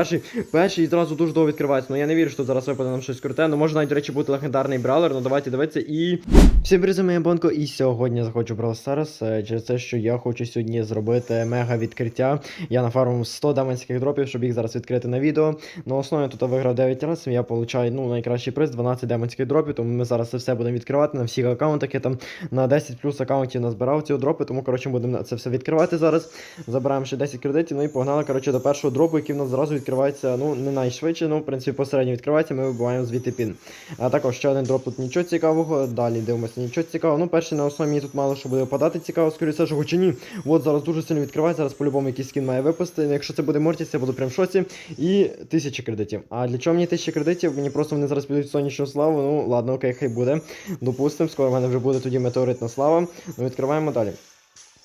Перший, перший зразу дуже довго відкривається. Ну я не вірю, що зараз випаде нам щось круте. Ну може навіть, до речі, бути легендарний бравлер. Ну давайте дивитися і. Всім привіт, моя Бонко, і сьогодні я захочу Brawl Stars е, через те, що я хочу сьогодні зробити мега відкриття. Я нафармив 100 даманських дропів, щоб їх зараз відкрити на відео. На основі тут виграв 9 разів. Я получаю ну, найкращий приз 12 демонських дропів, тому ми зараз це все будемо відкривати на всіх аккаунтах. Я там на 10 плюс аккаунтів назбирав ці дропи, тому коротше будемо це все відкривати зараз. Забираємо ще 10 кредитів, ну і погнали коротше, до першого дропу, який в нас зразу відкривається. Ну, не найшвидше, ну, в принципі, посередньо відкривається, ми вибиваємо звідти пін. А також ще один дроп тут нічого цікавого. Далі дивимося нічого цікавого. Ну, перший на основі тут мало що буде випадати цікаво, скоріше всього, чи ні. От зараз дуже сильно відкривається, зараз по-любому якийсь скін має випасти. Якщо це буде Мортіс, я буду прям в шоці. І тисячі кредитів. А для чого мені тисячі кредитів? Мені просто вони зараз підуть сонячну славу. Ну, ладно, окей, хай буде. Допустим, скоро в мене вже буде тоді метеоритна слава. Ну, відкриваємо далі.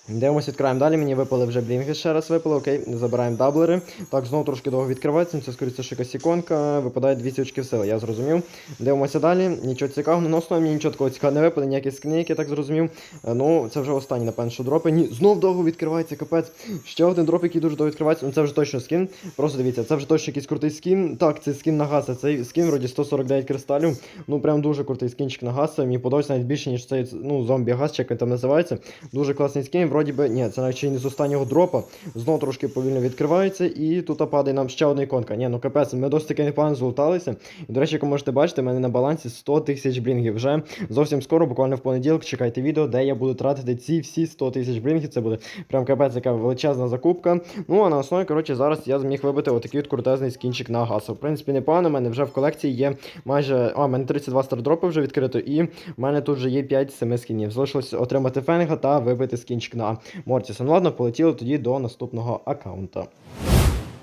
Дивимося, відкриваємо далі. Мені випали вже блінги ще раз випали. Окей, забираємо даблери. Так, знову трошки довго відкривається. Це скоріше що якась іконка. Випадає 200 очків сили, я зрозумів. Дивимося далі. Нічого цікавого. Ну, на основі мені нічого такого цікавого не випаде, ніякі скини, як я так зрозумів. Е, Ну, це вже останні, напевно, що дропи. Ні, знов довго відкривається, капець. Ще один дроп, який дуже довго відкривається. Ну це вже точно скін. Просто дивіться, це вже точно якийсь крутий скін. Так, це скін на гаса. Цей скін вроді 149 кристалів. Ну прям дуже крутий скінчик на гаса. Мені подобається навіть більше, ніж цей ну, зомбі гас, чи як він там називається. Дуже класний скін. Вроді би, ні, це навіть ще не з останнього дропа. Знову трошки повільно відкривається, і тут падає нам ще одна іконка. Ні, ну капець, ми досить таки непогано золоталися. І, до речі, як ви можете бачити, в мене на балансі 100 тисяч блінгів. Вже зовсім скоро, буквально в понеділок, чекайте відео, де я буду тратити ці всі 100 тисяч блінгів. Це буде прям капець, яка величезна закупка. Ну а на основі, коротше, зараз я зміг вибити отакий от крутезний скінчик на гасу. В принципі, непогано. У мене вже в колекції є майже. А, в мене 32 стардропи вже відкрито, і в мене тут вже є 5-7 скінів. Залишилось отримати фенга та вибити скінчик на Мортіса. Мортісон. ладно, полетіли тоді до наступного аккаунта.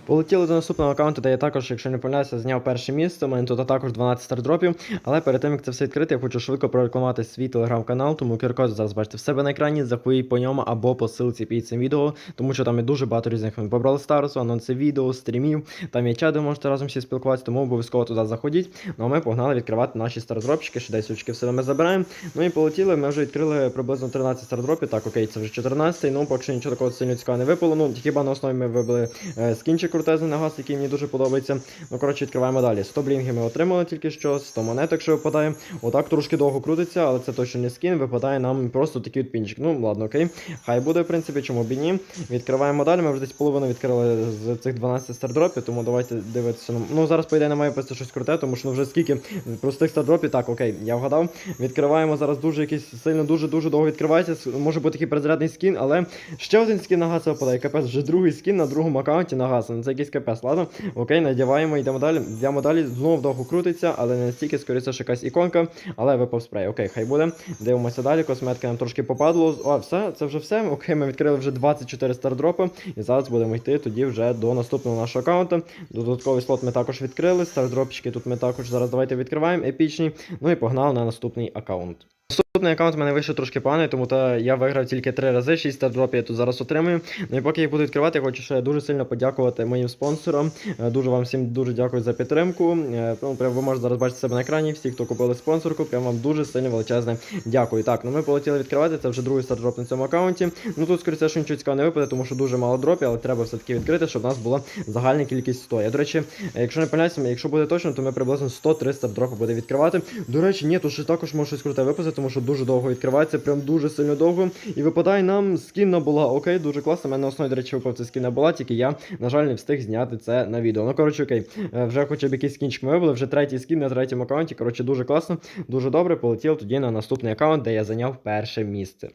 Полетіли до наступного аккаунту, де я також, якщо не помиляюся, зняв перше місце. У мене тут також 12 стардропів. Але перед тим як це все відкрити, я хочу швидко прорекламувати свій телеграм-канал, тому QR-код зараз бачите в себе на екрані, заходіть по ньому або по ссылці під цим відео, тому що там є дуже багато різних по Brawl Stars, анонси відео, стрімів, там є чат, де можете разом всі спілкуватися, тому обов'язково туди заходіть. Ну а ми погнали відкривати наші стардропчики, ще 10 очків все ми забираємо. Ну і полетіли, ми вже відкрили приблизно 13 стардропів. Так, окей, це вже 14-й. ну поки що нічого такого сильно цікавого не випало. Ну, хіба на основі ми вибили е, скінчик крутезний на газ, який мені дуже подобається. Ну, коротше, відкриваємо далі. 100 блінгів ми отримали тільки що, 100 монеток, що випадає. Отак трошки довго крутиться, але це точно не скін, випадає нам просто такий от пінчик. Ну, ладно, окей. Хай буде, в принципі, чому б і ні. Відкриваємо далі. Ми вже десь половину відкрили з цих 12 стардропів, тому давайте дивитися. Ну, зараз, по ідеї, не має писати щось круте, тому що ну, вже скільки простих стардропів. Так, окей, я вгадав. Відкриваємо зараз дуже якийсь сильно, дуже-дуже довго відкривається. Може бути такий перезарядний скін, але ще один скін на гаса випадає. Капець, вже другий скін на другому аккаунті на гаса. Ну, це якийсь капець, ладно. Окей, надіваємо, йдемо далі. Йдемо далі, знову довго крутиться, але не настільки, скоріше, що якась іконка, але випав спрей. Окей, хай буде. Дивимося далі. Косметки нам трошки попадало. О, все, це вже все. Окей, ми відкрили вже 24 стардропи. І зараз будемо йти тоді вже до наступного нашого аккаунту. Додатковий слот ми також відкрили. Стардропчики тут ми також зараз давайте відкриваємо. Епічні. Ну і погнали на наступний аккаунт. Наступний аккаунт в мене вийшов трошки поганий, тому та я виграв тільки 3 рази, 6 стардропів я тут зараз отримую. Ну і поки їх буду відкривати, я хочу ще дуже сильно подякувати моїм спонсорам. Е, Дуже вам всім дуже дякую за підтримку. Е, Ну, прям ви можете зараз бачити себе на екрані, всі, хто купили спонсорку, прям вам дуже сильно величезне дякую. Так, ну ми полетіли відкривати, це вже другий стардроп на цьому аккаунті. Ну тут, скоріше, що нічого цікавого не випаде, тому що дуже мало дропів, але треба все-таки відкрити, щоб у нас була загальна кількість 100. Я, до речі, е, якщо не помиляюся, якщо буде точно, то ми приблизно 100-300 стардропів буде відкривати. До речі, ні, тут ще також може щось круте випасти, тому що дуже довго відкривається, прям дуже сильно довго. І випадає нам скін на була. Окей, дуже класно. Мене основі, до речі, випав цей скін була, тільки я, на жаль, не встиг зняти це на відео. Ну, коротше, окей, Е, вже хоча б якийсь скінчик ми вибили, вже третій скін на третьому аккаунті. Коротше, дуже класно, дуже добре. Полетів тоді на наступний аккаунт, де я зайняв перше місце.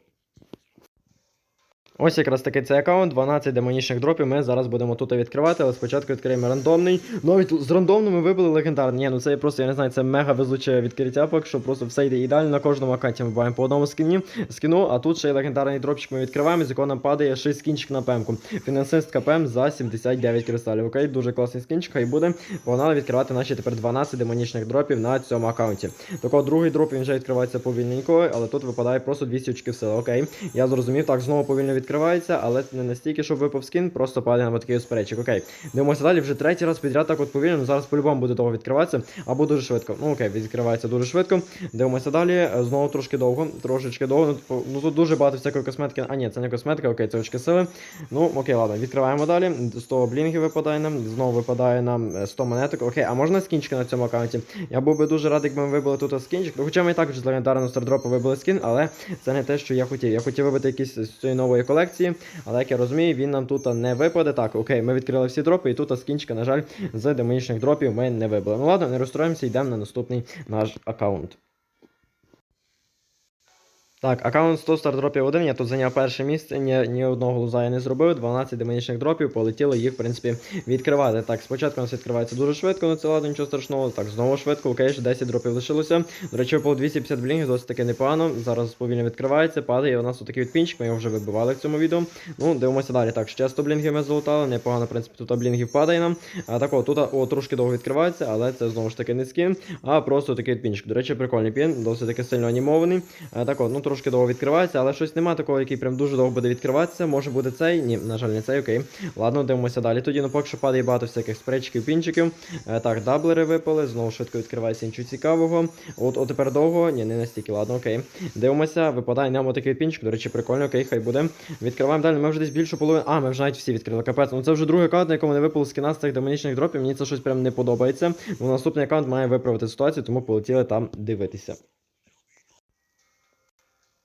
Ось якраз таки цей аккаунт, 12 демонічних дропів. Ми зараз будемо тут відкривати, але спочатку відкриємо рандомний. Навіть з рандомним ми вибили легендарний. Ні, ну це просто, я не знаю, це мега везуче відкриття, поки що просто все йде ідеально. На кожному аккаунті ми буваємо по одному скіні, скіну, а тут ще й легендарний дропчик ми відкриваємо, з якого нам падає ще й скінчик на пемку. Фінансист КПМ за 79 кристалів. Окей, дуже класний скінчик, хай буде. Погнали відкривати наші тепер 12 демонічних дропів на цьому аккаунті. Такого другий дроп він вже відкривається повільненько, але тут випадає просто 200 очків сили. Окей, я зрозумів. Так, знову повільно відкривається. Відкривається, але не настільки, щоб випав скін, просто падає на такий ось перечик. Окей. Дивимося далі, вже третій раз підряд так от повільно. Зараз по-любому буде довго відкриватися, або дуже швидко. Ну окей, відкривається дуже швидко. Дивимося далі. е, Знову трошки довго, трошечки довго. Ну, типу, ну тут дуже багато всякої косметики. А ні, це не косметика, окей, це очки сили. Ну, окей, ладно, відкриваємо далі. 100 блінгів випадає нам, знову випадає нам е, 100 монеток. Окей, а можна скінчики на цьому аккаунті? Я був би дуже радий, якби ми вибили тут скінчик. Ну, хоча ми і так вже з легендарного стардропу вибили скін, але це не те, що я хотів. Я хотів вибити якийсь з цієї нової колекції, але як я розумію, він нам тут не випаде. Так, окей, ми відкрили всі дропи, і тут скінчика, на жаль, з демонічних дропів ми не вибили. Ну ладно, не розстроїмося, йдемо на наступний наш аккаунт. Так, аккаунт 100 стардропів 1, я тут зайняв перше місце, ні, ні одного луза я не зробив, 12 демонічних дропів, полетіли їх, в принципі, відкривати. Так, спочатку у нас відкривається дуже швидко, ну це ладно, нічого страшного. Так, знову швидко, окей, ще 10 дропів лишилося. До речі, випало 250 блінгів, досить таки непогано. Зараз повільно відкривається, падає, у нас тут такий відпінчик, ми його вже вибивали в цьому відео. Ну, дивимося далі. Так, ще 100 блінгів ми залутали, непогано, в принципі, тут блінгів падає нам. А так, о, тут о, трошки довго відкривається, але це знову ж таки не скін, а просто такий відпінчик. До речі, прикольний пін, досить таки сильно анімований. А, так, от, ну трошки довго відкривається, але щось нема такого, який прям дуже довго буде відкриватися. Може буде цей? Ні, на жаль, не цей, окей. Ладно, дивимося далі. Тоді, ну поки що падає багато всяких спречків, пінчиків. Е, так, даблери випали, знову швидко відкривається нічого цікавого. От, от тепер довго. Ні, не настільки, ладно, окей. Дивимося, випадає нам отакий пінчик. До речі, прикольно, окей, хай буде. Відкриваємо далі. Ми вже десь більшу половину. А, ми вже навіть всі відкрили. Капець. Ну це вже другий аккаунт, на якому не випало з цих демонічних дропів. Мені це щось прям не подобається. Ну, наступний аккаунт має виправити ситуацію, тому полетіли там дивитися.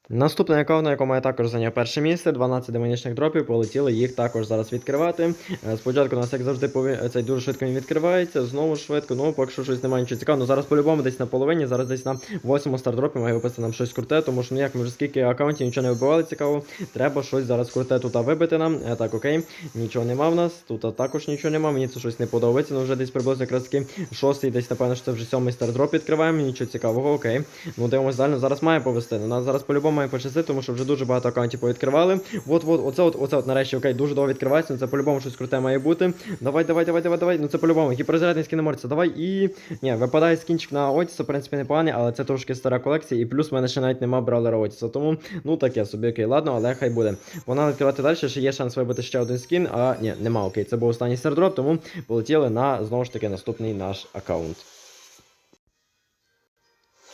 Наступний аккаунт, на якому я також зайняв перше місце, 12 демонічних дропів, полетіли їх також зараз відкривати. Е, Спочатку у нас, як завжди, пові... цей дуже швидко він відкривається, знову швидко, ну поки що щось немає нічого цікавого. Ну зараз по-любому десь на половині, зараз десь на 8 стардропі має виписати нам щось круте, тому що ну як ми вже скільки аккаунтів нічого не вибивали цікаво. Треба щось зараз круте тут вибити нам. Е, Так, окей, нічого нема в нас, тут також нічого нема, мені це щось не подобається. Ну вже десь приблизно якраз таки шостий, десь напевно, що це вже сьомий стардроп відкриваємо, нічого цікавого, окей. Ну дивимось далі, зараз має повести. У нас зараз по-любому має пощастити, тому що вже дуже багато аккаунтів повідкривали. От, от, оце от, оце от нарешті, окей, дуже довго відкривається, ну це по-любому щось круте має бути. Давай, давай, давай, давай, давай. Ну це по-любому. Гіперзарядний скін морця, давай і. Ні, випадає скінчик на Отіса, в принципі, непоганий, але це трошки стара колекція, і плюс в мене ще навіть нема бравлера Отіса. Тому, ну таке собі, окей, ладно, але хай буде. Вона відкривати далі, ще є шанс вибити ще один скін, а ні, нема, окей, це був останній стардроп, тому полетіли на знову ж таки наступний наш аккаунт.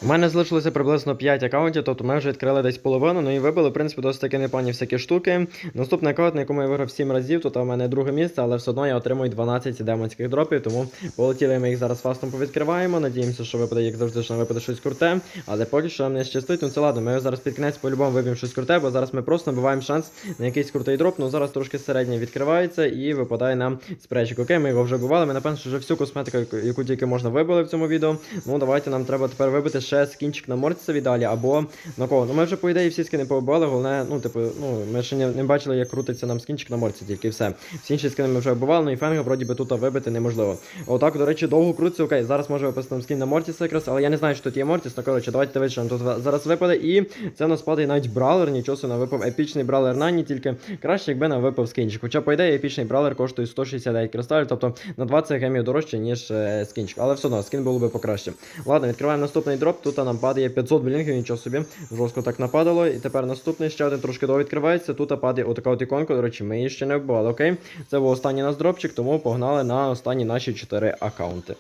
У мене залишилося приблизно 5 аккаунтів, тобто ми вже відкрили десь половину, ну і вибили, в принципі, досить таки непогані всякі штуки. Наступний аккаунт, на якому я виграв 7 разів, тут у мене друге місце, але все одно я отримую 12 демонських дропів, тому полетіли ми їх зараз фастом повідкриваємо. Надіємося, що випаде, як завжди, що випаде щось круте. Але поки що нам не щастить, ну це ладно, ми зараз під кінець по-любому виб'ємо щось круте, бо зараз ми просто набиваємо шанс на якийсь крутий дроп. Ну зараз трошки середній відкривається і випадає нам спречик. Окей, ми його вже вбивали. Ми напевно, що вже всю косметику, яку тільки можна вибили в цьому відео. Ну давайте нам треба тепер вибити ще скінчик на морцеві далі, або на кого. Ну ми вже по ідеї всі скини повибивали, головне, ну типу, ну ми ще не, не бачили, як крутиться нам скінчик на морці, тільки все. Всі інші скини ми вже вбивали, ну і фенга вроді би тут вибити неможливо. Отак, до речі, довго крутиться, окей, зараз може випасти нам скін на Мортіса якраз, але я не знаю, що тут є Мортіс, ну коротше, давайте дивитися, тут зараз випаде. І це нас падає навіть бравлер, нічого нам випав епічний бравлер Нані, тільки краще, якби нам випав скінчик. Хоча, по ідеї, епічний бравлер коштує 169 кристалів, тобто на 20 гемів дорожче, ніж е, скінчик. Але все одно, скін було би покраще. Ладно, відкриваємо наступний дроп. Тут нам падає 500 блінгів, нічого собі. Жорстко так нападало. І тепер наступний ще один трошки довідкривається. Тут падає отака от іконка. До речі, ми її ще не вбивали. Окей. Це був останній наш дропчик, тому погнали на останні наші 4 аккаунти.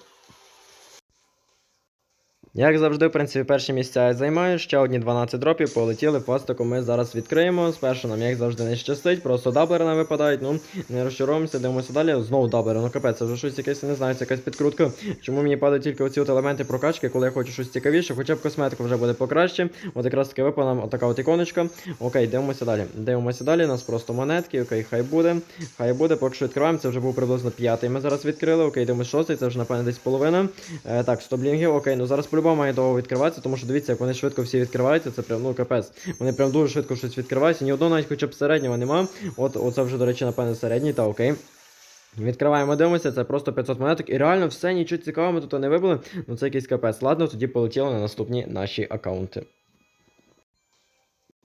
Як завжди, в принципі, перші місця я займаю, ще одні 12 дропів полетіли, фастику ми зараз відкриємо. Спершу нам, як завжди, не щастить, просто даблери нам випадають, ну не розчаровуємося, дивимося далі. Знову даблери, ну капець, це вже щось якесь, не знаю, це якась підкрутка. Чому мені падають тільки оці от елементи прокачки, коли я хочу щось цікавіше, хоча б косметика вже буде покраще. От якраз таки випала нам отака от іконочка. Окей, дивимося далі. Дивимося далі, у нас просто монетки, окей, хай буде. Хай буде, поки що відкриваємо, це вже був приблизно п'ятий. Ми зараз відкрили, окей, дивимося шостий, це вже напевно десь половина. Е, так, 100 блінгів, окей, ну зараз по-любому має довго відкриватися, тому що дивіться, як вони швидко всі відкриваються, це прям, ну капець. Вони прям дуже швидко щось відкриваються. Ні одного навіть хоча б середнього нема. От, оце вже, до речі, напевне, середній, та окей. Відкриваємо, дивимося, це просто 500 монеток. І реально все, нічого цікавого ми тут не вибили. Ну це якийсь капець. Ладно, тоді полетіло на наступні наші аккаунти.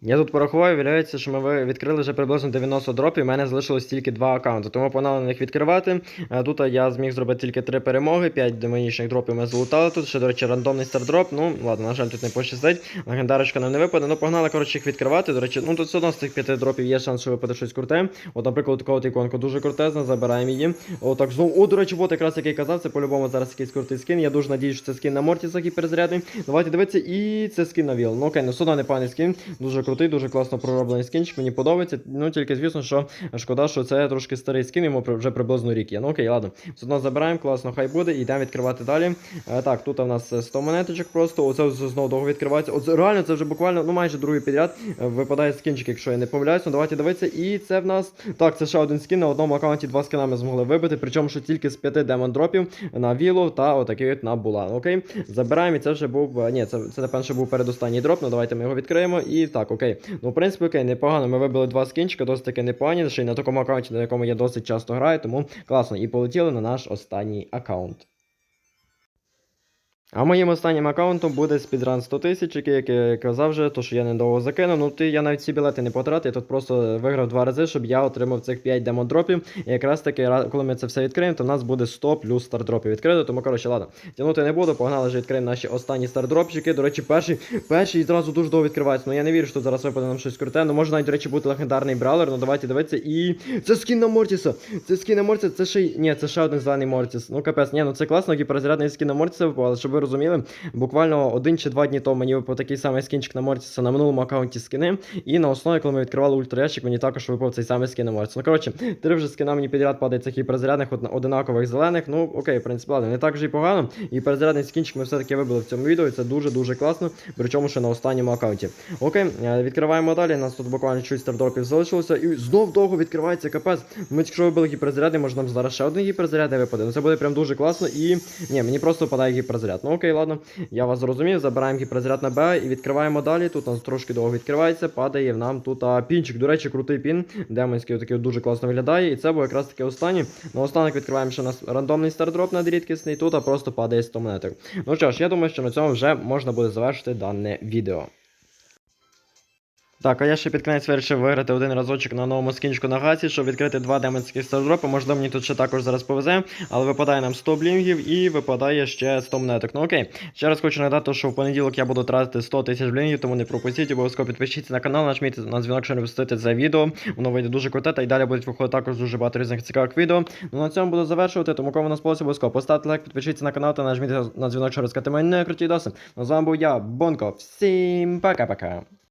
Я тут порахував, виявляється, що ми відкрили вже приблизно 90 дропів, і в мене залишилось тільки два аккаунти, тому погнали на них відкривати. Е, Тут я зміг зробити тільки 3 перемоги, 5 демонічних дропів ми залутали тут. Ще, до речі, рандомний стардроп. Ну, ладно, на жаль, тут не пощастить. Легендарочка нам не випаде. Ну, погнали, коротше, їх відкривати. До речі, ну тут все одно з цих 5 дропів є шанс, що випаде щось круте. От, наприклад, така от іконка дуже крутезна, забираємо її. Отак, знову. О, до речі, от якраз як я казав, це по-любому зараз якийсь крутий скін. Я дуже надіюсь, що це скін на Мортіса, який перезарядний. Давайте дивитися, і це скін на Віл. Ну окей, ну одно непоганий скін. Дуже крутий, дуже класно пророблений скінчик, мені подобається. Ну тільки звісно, що шкода, що це трошки старий скін, йому вже приблизно рік є. Ну окей, ладно. Все одно забираємо, класно, хай буде, і йдемо відкривати далі. Е, так, тут у нас е, 100 монеточок просто. Оце знову довго відкривається. Оце реально це вже буквально, ну майже другий підряд. е, Випадає скінчик, якщо я не помиляюсь. Ну давайте дивитися. І це в нас. Так, це ще один скін. На одному аккаунті два скіна ми змогли вибити. Причому що тільки з п'яти демон дропів на Вілу та отакий от на Булан. Окей. Забираємо, і це вже був. е, Ні, це, це напевно, був передостанній дроп. Ну давайте ми його відкриємо. І так, окей. Ну, в принципі, окей, непогано. Ми вибили два скінчика, досить таки непогані. Ще й на такому аккаунті, на якому я досить часто граю, тому класно. І полетіли на наш останній аккаунт. А моїм останнім аккаунтом буде спідран 100 тисяч, який, як я казав вже, то що я недовго закинув. Ну ти я навіть ці білети не потратив, я тут просто виграв два рази, щоб я отримав цих 5 демодропів. І якраз таки, коли ми це все відкриємо, то в нас буде 100 плюс стардропів відкрито. Тому коротше, ладно, тягнути не буду, погнали вже відкриємо наші останні стардропчики. До речі, перший, перший зразу дуже довго відкривається. Ну я не вірю, що зараз випаде нам щось круте. Ну може навіть, до речі, бути легендарний бравлер. Ну давайте дивитися. І це скін на Мортіса. Це скін на Мортіса, це ще й. Ні, це ще один зелений Мортіс. Ну капець, ні, ну це класно, який перезарядний скін на Мортіса випав, щоб розуміли, буквально один чи два дні тому мені випав такий самий скінчик на Мортіса на минулому аккаунті скини. І на основі, коли ми відкривали ультраящик, мені також випав цей самий скін на Мортіса. Ну коротше, три вже скіна мені підряд падає цих і одинакових зелених. Ну окей, в принципі, ладно, не так вже і погано. І перезарядний скінчик ми все-таки вибили в цьому відео. І це дуже-дуже класно. Причому ще на останньому аккаунті. Окей, е, відкриваємо далі. Нас тут буквально чуть стардропів залишилося. І знов довго відкривається капець. Ми якщо вибили гіперзаряди, може нам зараз ще один гіперзаряд випаде. Ну це буде прям дуже класно. І ні, мені просто випадає гіперзаряд. Ну окей, ладно. Я вас зрозумів, забираємо гіперзаряд на Б і відкриваємо далі. Тут у нас трошки довго відкривається, падає в нам тут а, пінчик. До речі, крутий пін. Демонський такий дуже класно виглядає. І це був якраз таки останній. На останок відкриваємо ще нас рандомний стардроп на рідкісний. Тут а просто падає 100 монеток. Ну що ж, я думаю, що на цьому вже можна буде завершити дане відео. Так, а я ще під кінець вирішив виграти один разочок на новому скінчику на гасі, щоб відкрити два демонських стардропи. Можливо, мені тут ще також зараз повезе, але випадає нам 100 блінгів і випадає ще 100 монеток. Ну окей. Ще раз хочу нагадати, що в понеділок я буду тратити 100 тисяч блінгів, тому не пропустіть, обов'язково підпишіться на канал, нажміть на дзвінок, щоб не пропустити це відео. Воно вийде дуже круте, та й далі будуть виходити також дуже багато різних цікавих відео. Ну на цьому буду завершувати, тому кому сподобалося, обов'язково поставте лайк, підпишіться на канал та нажміть на дзвінок, щоб розкати не круті доси. Ну з вами був я, Бонко. Всім пока-пока.